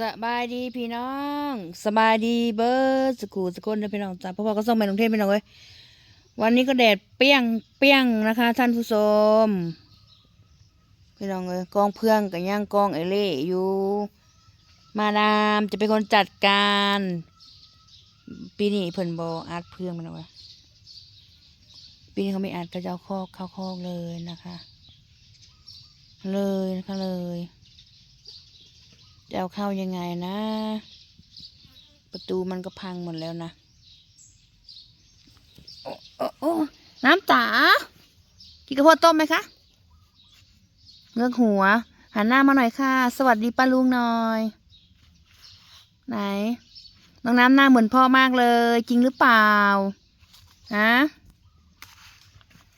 สบายดีพี่น้องสบายดีเบิร์สกูสกุลเด้อพี่น้องจ้าพ่อพ่อก็ส่งไปกรุงเทพพี่น้องเว้ยวันนี้ก็แดดเปี้ยงเปี้ยงนะคะ ท่านผู้ชมพี่น้องเอ้ยกองเพื่องกับย่างกองไอเล่อยู่มาดามจะเป็นคนจัดการ ปีนี้เพิ่นบออาร์ตเพื่องมันเอาไว้ยปีนี้เขาไม่อาร์ตก็จะเอาคอกเข้าคอกเลยนะคะ เลยนะคะเลย จะเอาเข้ายังไงนะ ประตูมันก็พังหมดแล้วนะโอ้โอ้โอ้น้ำจ๋ากินกระเพาะต้มไหมคะเงือกหัว หันหน้ามาหน่อยค่ะ สวัสดีป้าลุงหน่อย ไหน น้องน้ำหน้าเหมือนพ่อมากเลย จริงหรือเปล่า ฮะ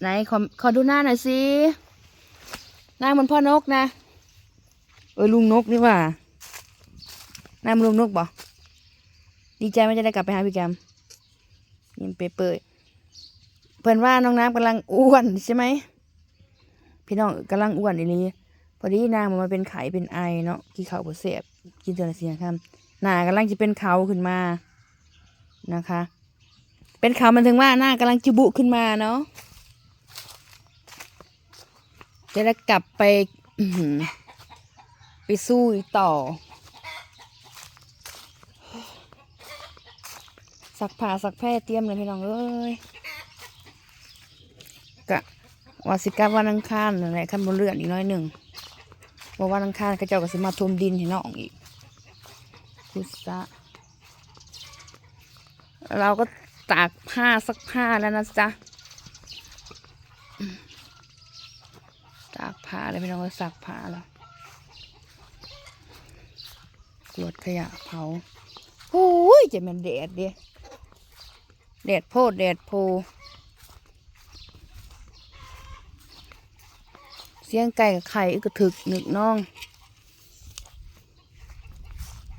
ไหน ขอ ขอดูหน้าหน่อยสิ หน้าเหมือนพ่อนกนะ เออลุงนกนี่หว่าห น้ามันลุงนกบ่ดีใจไม่จะได้กลับไปหาพี่แกมยิ้มเปเปยเพื่อนว่าน้องน้ำกำลังอ้วนใช่ไหมพี่น้องกำลังอ้วนอีลีพอดีนางมันมาเป็นไข่เป็นไอเนาะกี่เขาวเสียบกินเจอเสียครับหน้ากำลังจะเป็นเขาขึ้นมานะคะ เป็นเขามันถึงว่าหน้ากำลังจิบุขึ้นมาเนาะจะได้กลับไปไปสู้ต่อ สักผ้าสักแพร่เตรียมเลยพี่น้องเอ้ยกะว่าสิกลับวันอังคารนั่นแหละขั้นบนเรือนอีกน้อยหนึ่งว่าวันอังคารก็เจ้าก็สิมาทมดินให้น้องอีกพุทธะเราก็ตากผ้าสักผ้าแล้วนะจ๊ะตากผ้าเลยพี่น้องก็สักผ้าแล้วกรวดขยะเผาโอ้ยจะมันแดดเดี แดดโพดแดดโพเสียงไก่กับไข่อึกกระถึกหนึกน้อง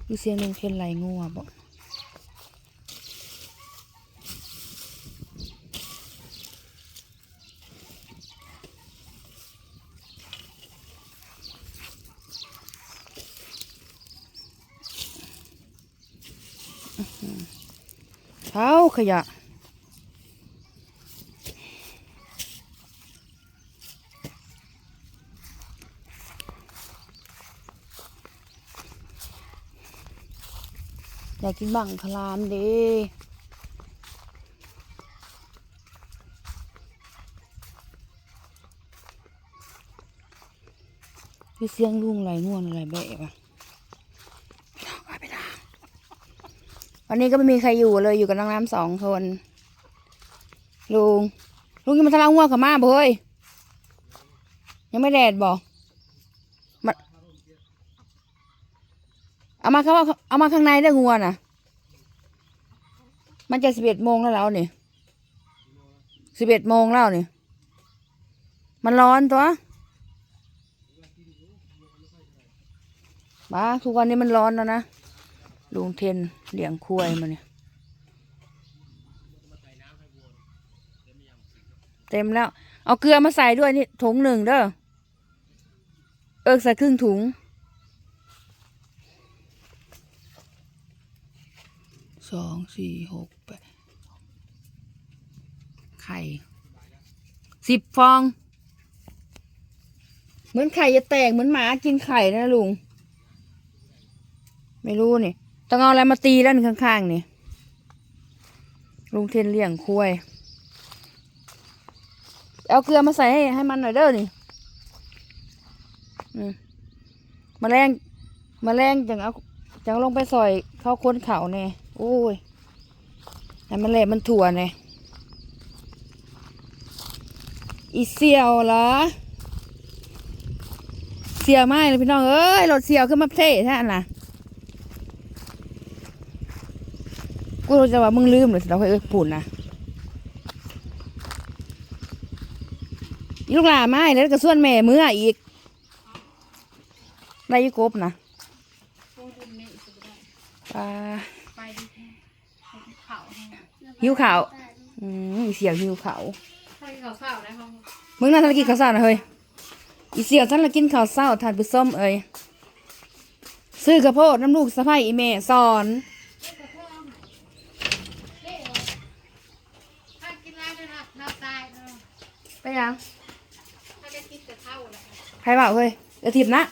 คือเสียงหนึ่งเพ่นไหลงัวบอกเท้าขยะ อยากกินบังคลามดีคือเสียงลุงไหลง่วนอะไรแบบอะปล้างวันนี้ก็ไม่มีใครอยู่เลยอยู่กับน้องน้ำสองคน ลุง ลุงยังมาทะเลาะง่วงกับมาบ่เฮ้ยยังไม่แดดบ่มา เอามาเข้าเอามาข้างในได้งัวน่ะ มันจะสิบเอ็ดโมงแล้วแล้วนี่สิบเอ็ดโมงแล้วนี่มันร้อนตัวบ้าทุกวันนี้มันร้อนแล้วนะลุงเทนเลี้ยงควายมาเนี่ยเต็มแล้ว เอาเกลือมาใส่ด้วยนี่ถุงหนึ่งเด้อเอิกใส่ครึ่งถุง สองสี่หกแปดไข่สิบฟอง เหมือนไข่จะแตกเหมือนหมากินไข่นะลุง ไม่รู้นี่ต้องเอาอะไรมาตีด้านข้างๆนี่ลุงเทนเลี้ยงควายเอาเกลือมาใส่ให้ให้มันหน่อยเด้อนี่มแมาแรงมาแรงจังเอาจังลงไปซอยเข้าค้นเขาเนี่ย โอ้ยให้มันแหลมมันถั่วเนี่ยอีเสี่ยวเหรอ เสี่ยวไม่เลยพี่น้อง เอ้ยรถเสี่ยวขึ้นมาเท่ท่านน่ะ กูรู้จะว่ามึงลืมเลยสิเราเคยเอ้ยปุ่นนะอีลูกหลาไม้แล้วก็ส่วนแม่เมื่ออีกไรยี่กบนะปลาไปดิเขา หิวขาวอืมอีเสี่ยวหิวขาวใช่เขาข่าวนะเขามึงน่าจะกินข้าวเช้านะเฮ้ยอีเสี่ยวฉันละกินข้าวเช้าทานผู้ส้มเอ้ยซื้อกระโพดน้ำลูกสะพ้ายอีเมสอนถ้ากินแล้วจะนับนับตายเออไปยังถ้าจะกินแต่เท่าแหละใครบอกเฮ้ยเดี๋ยวทิมนะ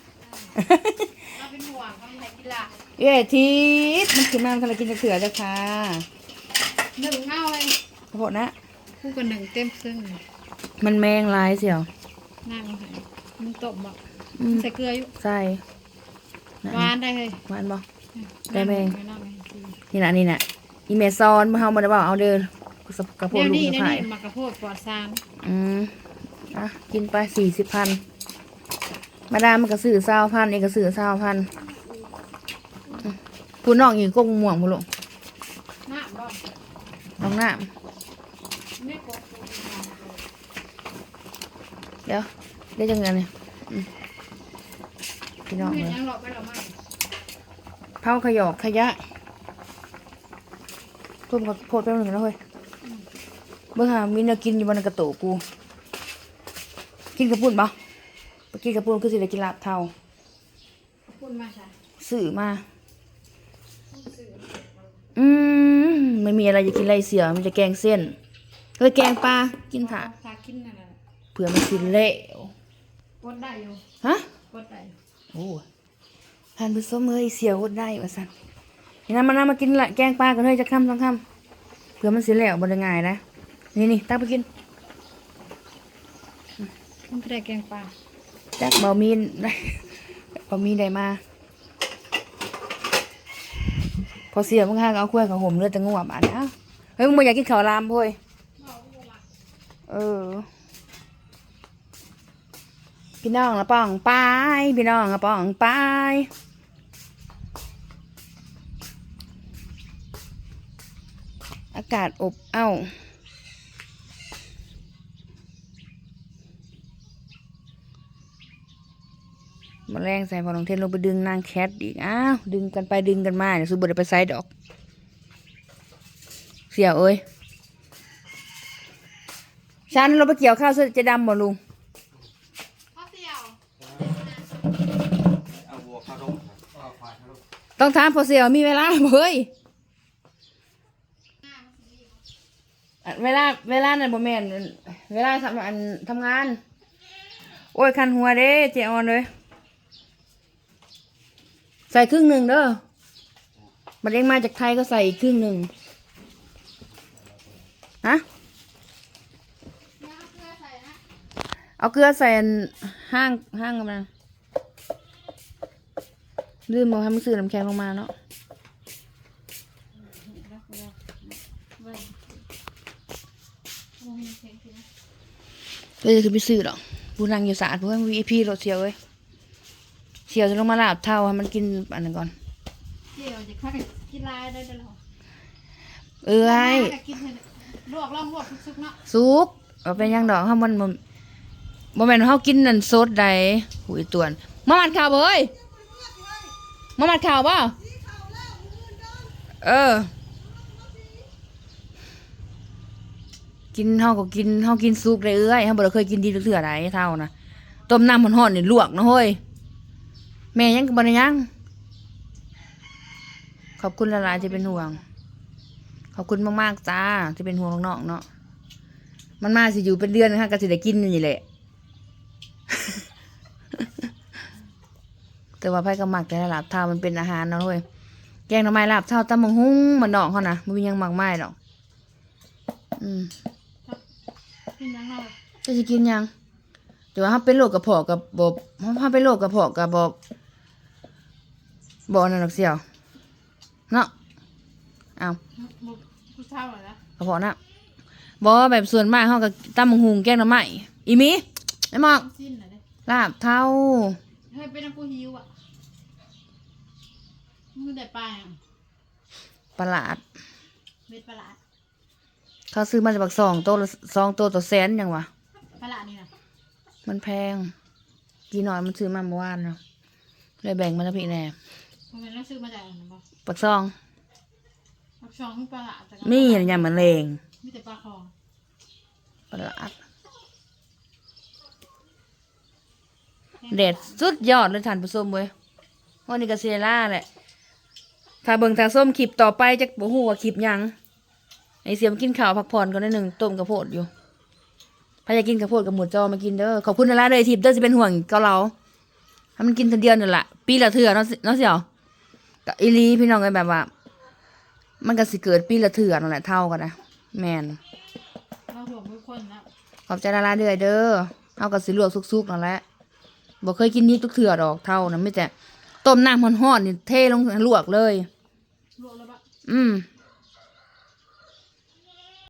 เราเป็นห่วงเขาไม่ให้กินละเอ้ยทิพมันกินมันคนละกินจะเถื่อจ้ะค่ะ หนึ่งเอาเลยกระโพดนะคู่กับหนึ่งเต็มซึ่งมันแมงลายเสียวนั่งหายมันตบบอกอืมใส่เกลืออยู่ใส่นะหวานได้เลยหวานบ่ ได้ไหมนั่งให้กินนี่นะนี่นะอีเมซอนมาเฮามาได้บอกเอาเดินกระโพดเดี๋ยวลูกนี้สะเดี๋ยวพ้ายนี้มากระโพดปลอดสารอืมอะกินไปสี่สิบพันมาดามมันก็ซื้อเศร้าพันเองก็ซื้อเศร้าพันอืมผู้น้องอยู่กงม่วงผู้ลงน้ำบ่ น้องน้ไม่กบำเดี๋ยวเดี๋ยวจังไงเนี่ยอืมพี่น้องไม่เลยยังหลอกไปหรอกมั้งเผาขยอกขยะทุ่มกับโพดแป๊บหนึงนะเฮ้ยเบิ่งหามีแนวกินอยู่บนกระโตะกู กินกระปุ่นปะไปกินกระปุ่นคือสิได้กินลาบเทาพูดมาใช่ซื้อมา อืม ไม่มีอะไรจะกินไรเสียมันจะแกงเส้นเฮ้ยแกงปลากินถาพากินนั่นแหละเผื่อมันกินเละกดได้อยู่ฮะกดได้อยู่โอ้ทานผู้ส้มเฮ้ยเสียวอดได้วะสันเห็นน้ำมันน้ำมากินละแกงปลากันเฮ้ยจะค่ำสองค่ำเผื่อมันเสียแล้วบนง่ายนะนี่นี่ตักไปกินมันก็ได้แกงปลาจักเบามีนได้เบามีนได้มา พอเสียมึงห้างเอากล้วยเขาห่มเลือดจะงวบอะนะเฮ้ยมึงบ่อยากกินข้าวรามพ่อยเออ พี่น้องละป้องไปพี่น้องละป้องไปอากาศอบอ้าว มาแรงใส่พอน้องเทนลงไปดึงนางแคทอีก อ้าว ดึงกันไปดึงกันมา เดี๋ยวสุบไดไปไซด์ดอก เสียวเอ้ยฉันเราไปเกี่ยวข้าวเสื้อจะดำบ่ลุงข้าวเสี่ยวเอาวัวเข้าร่มครับเอาควายเข้าร่มต้องถามพอเสียวมีเวลาบ่เฮ้ยอันเวลาเวลานั่นบ่แม่นเวลาทำอันทำงาน โอ้ยคันหัวเด้เจออนเลย ใส่ครึ่งหนึ่งเด้อบัดเองมาจากไทยก็ใส่อีกครึ่งหนึ่งฮะเอาเกลือใส่ห้างห้างกันนะลืมบอกให้มันซื้อน้ำแข็งลงมาเนาะแล้วเกลือเว้ยโมมีเพลงสินะเลยจะไปซื้อหรอกบูนังอยู่สะอาดเพื่อนวีพีรถเสียวเว้ย เสียวจะลงมาลาบเท่าให้มันกินอันนั้นก่อนเสี่ยวจะข้ากินลายได้เด้อเหรอเอ้ยข้ากินเถอะลวกล่องลวกซุกๆเนาะสุกเอาเป็นหยังดอกเฮามันบ่บ่แม่นว่าเฮากินนั่นสดใดหูยตวนมามัดข่าวบ่เอ้ยมามัดข่าวบ่เออ กินเฮาก็กินเฮากินสุกได้เอ้ยเฮาบ่ได้เคยกินดีเถื่อใดเท่านะต้มน้ำร้อนๆนี่ลวกนะเฮ้ย แม่ยังก็บ่ได้ยัง ขอบคุณหลายๆที่เป็นห่วง ขอบคุณมากๆจ้าที่เป็นห่วงน้องๆเนาะมันมาสิอยู่เป็นเดือนนะคะก็สิได้กินอยู่นี่แหละ แต่ว่าไผ่ก็มักแต่ลาบเท้ามันเป็นอาหารเนาะเว้ยแกงหน่อไม้ลาบเท้าตำบักหุ่งมันนอกเขานะมันมีหยังมากมายหรอกอืมกินยังเราจะสิกินหยังแต่ว่าถ้าเป็นโรคกระเพาะกับบถ้าเป็นโรคกระเพาะกับบบ อกนั่นหรอกเสี่ยวเนาะเอาผู้เฒ่าเหรอนะกระเพาะนะบอแบบส่วนมากเขาก็ตำบักหุงแกงหน่อไม้อีหมีไอ้หมอกสิ้นเหรอเด้ลาบเท้าเฮ้ยเป็นน้ำผู้หิวอะมือได้ปลาอะประหลาดเม็ดปลาหลาดเขาซื้อมาจากบักซองโตวละซองโตวต่อแสนยังวะปลาหลาดนี่นะมันแพงกี่หน่อยมันซื้อมาเมื่อวานเนาะเลยแบ่งมาแล้วพี่แน่ มันเป็นต้องซื้อมาจากไหนบ่บักซองปักช่องคือปลาหลาดแต่ก็มีอะไรอย่างมันเลงมีแต่ปลาคองประหลาดเด็ดสุดยอดเลยท่านผู้ชมเว้ยวันนี้ก็เซล่าแหละถ้าเบิ่งทางส้มคลิปต่อไปจะบ่ฮู้ว่าคลิปหยังไอเสียมกินข้าวพักผ่อนก่อนหนิดหนึ่งต้มกระโพดอยู่พายากินกระโพดกับหมูจอมากินเด้อขอบคุณนะล่ะเด้อทิพย์เด้อสิเป็นห่วงเกาเราให้มันกินทีเดียวนี่แหละปีละเถื่อเนาะสิเนาะเสี่ยว กับอีหลีพี่น้องกันแบบว่า มันก็สิเกิดปีละเถื่อนั่นแหละเท่ากันนะแมนเราห่วงทุกคนนะขอบใจละล่ะเด้อเด้อเอากับสิลวกซุกๆนั่นแหละบ่เคยกินนี้ทุกเถื่อดอกเท่านะไม่แต่ต้มน้ำร้อนๆนี่เทลงลวกเลยลวกแล้วปะอืม